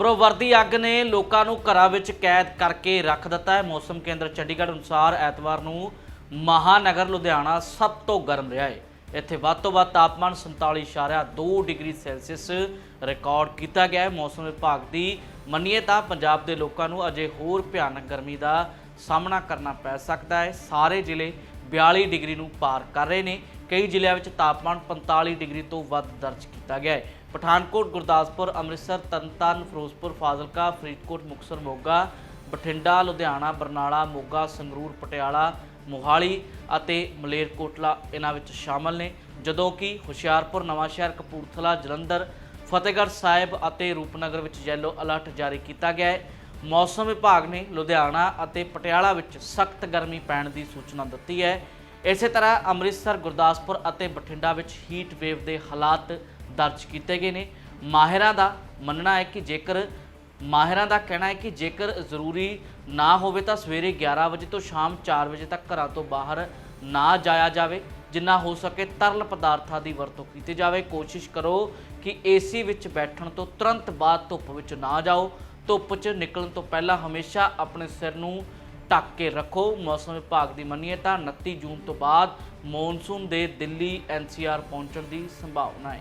ਅੰਬਰੋਂ ਵਰਦੀ ਅੱਗ ਨੇ ਲੋਕਾਂ ਨੂੰ ਘਰਾਂ ਵਿੱਚ ਕੈਦ ਕਰਕੇ ਰੱਖ ਦਿੱਤਾ ਹੈ। ਮੌਸਮ ਕੇਂਦਰ ਚੰਡੀਗੜ੍ਹ ਅਨੁਸਾਰ ਐਤਵਾਰ ਨੂੰ ਮਹਾਨਗਰ ਲੁਧਿਆਣਾ ਸਭ ਤੋਂ ਗਰਮ ਰਿਹਾ ਹੈ। ਇੱਥੇ ਵੱਧ ਤੋਂ ਵੱਧ ਤਾਪਮਾਨ 47.2 ਡਿਗਰੀ ਸੈਲਸੀਅਸ ਰਿਕਾਰਡ ਕੀਤਾ ਗਿਆ ਹੈ। ਮੌਸਮ ਵਿਭਾਗ ਦੀ ਮੰਨੀਏ ਤਾਂ ਪੰਜਾਬ ਦੇ ਲੋਕਾਂ ਨੂੰ ਅਜੇ ਹੋਰ ਭਿਆਨਕ ਗਰਮੀ ਦਾ ਸਾਹਮਣਾ ਕਰਨਾ ਪੈ ਸਕਦਾ ਹੈ। ਸਾਰੇ ਜ਼ਿਲ੍ਹੇ 42 ਡਿਗਰੀ ਨੂੰ ਪਾਰ ਕਰ ਰਹੇ ਨੇ। ਕਈ ਜ਼ਿਲ੍ਹਿਆਂ ਵਿੱਚ ਤਾਪਮਾਨ 45 ਡਿਗਰੀ ਤੋਂ ਵੱਧ ਦਰਜ ਕੀਤਾ ਗਿਆ ਹੈ। ਪਠਾਨਕੋਟ, ਗੁਰਦਾਸਪੁਰ, ਅੰਮ੍ਰਿਤਸਰ, ਤਰਨਤਾਰਨ, ਫਿਰੋਜ਼ਪੁਰ, ਫਾਜ਼ਿਲਕਾ, ਫਰੀਦਕੋਟ, ਮੁਕਤਸਰ, ਮੋਗਾ, ਬਠਿੰਡਾ, ਲੁਧਿਆਣਾ, ਬਰਨਾਲਾ, ਮੋਗਾ, ਸੰਗਰੂਰ, ਪਟਿਆਲਾ, ਮੋਹਾਲੀ ਅਤੇ ਮਲੇਰਕੋਟਲਾ ਇਹਨਾਂ ਵਿੱਚ ਸ਼ਾਮਲ ਨੇ। ਜਦੋਂ ਕਿ ਹੁਸ਼ਿਆਰਪੁਰ, ਨਵਾਂਸ਼ਹਿਰ, ਕਪੂਰਥਲਾ, ਜਲੰਧਰ, ਫਤਿਹਗੜ੍ਹ ਸਾਹਿਬ ਅਤੇ ਰੂਪਨਗਰ ਵਿੱਚ ਯੈਲੋ ਅਲਰਟ ਜਾਰੀ ਕੀਤਾ ਗਿਆ ਹੈ। ਮੌਸਮ ਵਿਭਾਗ ਨੇ ਲੁਧਿਆਣਾ ਅਤੇ ਪਟਿਆਲਾ ਵਿੱਚ ਸਖਤ ਗਰਮੀ ਪੈਣ ਦੀ ਸੂਚਨਾ ਦਿੱਤੀ ਹੈ। ਇਸੇ ਤਰ੍ਹਾਂ ਅੰਮ੍ਰਿਤਸਰ, ਗੁਰਦਾਸਪੁਰ ਅਤੇ ਬਠਿੰਡਾ ਵਿੱਚ ਹੀਟ ਵੇਵ ਦੇ ਹਾਲਾਤ ਦਰਜ ਕੀਤੇ ਗਏ ਨੇ। ਮਾਹਿਰਾਂ ਦਾ ਮੰਨਣਾ ਹੈ ਕਿ ਜੇਕਰ, ਮਾਹਿਰਾਂ ਦਾ ਕਹਿਣਾ ਹੈ ਕਿ ਜੇਕਰ ਜ਼ਰੂਰੀ ਨਾ ਹੋਵੇ ਤਾਂ ਸਵੇਰੇ 11 ਵਜੇ ਤੋਂ ਸ਼ਾਮ 4 ਵਜੇ ਤੱਕ ਘਰਾਂ ਤੋਂ ਬਾਹਰ ਨਾ ਜਾਇਆ ਜਾਵੇ, ਜਿੰਨਾ ਹੋ ਸਕੇ ਤਰਲ ਪਦਾਰਥਾਂ ਦੀ ਵਰਤੋਂ ਕੀਤੀ ਜਾਵੇ। ਕੋਸ਼ਿਸ਼ ਕਰੋ ਕਿ ਏਸੀ ਵਿੱਚ ਬੈਠਣ ਤੋਂ ਤੁਰੰਤ ਬਾਅਦ ਧੁੱਪ ਵਿੱਚ ਨਾ ਜਾਓ। ਧੁੱਪ 'ਚ ਨਿਕਲਣ ਤੋਂ ਪਹਿਲਾਂ ਹਮੇਸ਼ਾ ਆਪਣੇ ਸਿਰ ਨੂੰ ਢੱਕ ਕੇ ਰੱਖੋ। ਮੌਸਮ ਵਿਭਾਗ ਦੀ ਮੰਨੀਏ ਤਾਂ 29 ਜੂਨ ਤੋਂ ਬਾਅਦ ਮੌਨਸੂਨ ਦੇ ਦਿੱਲੀ ਐਨਸੀਆਰ ਪਹੁੰਚਣ ਦੀ ਸੰਭਾਵਨਾ ਹੈ।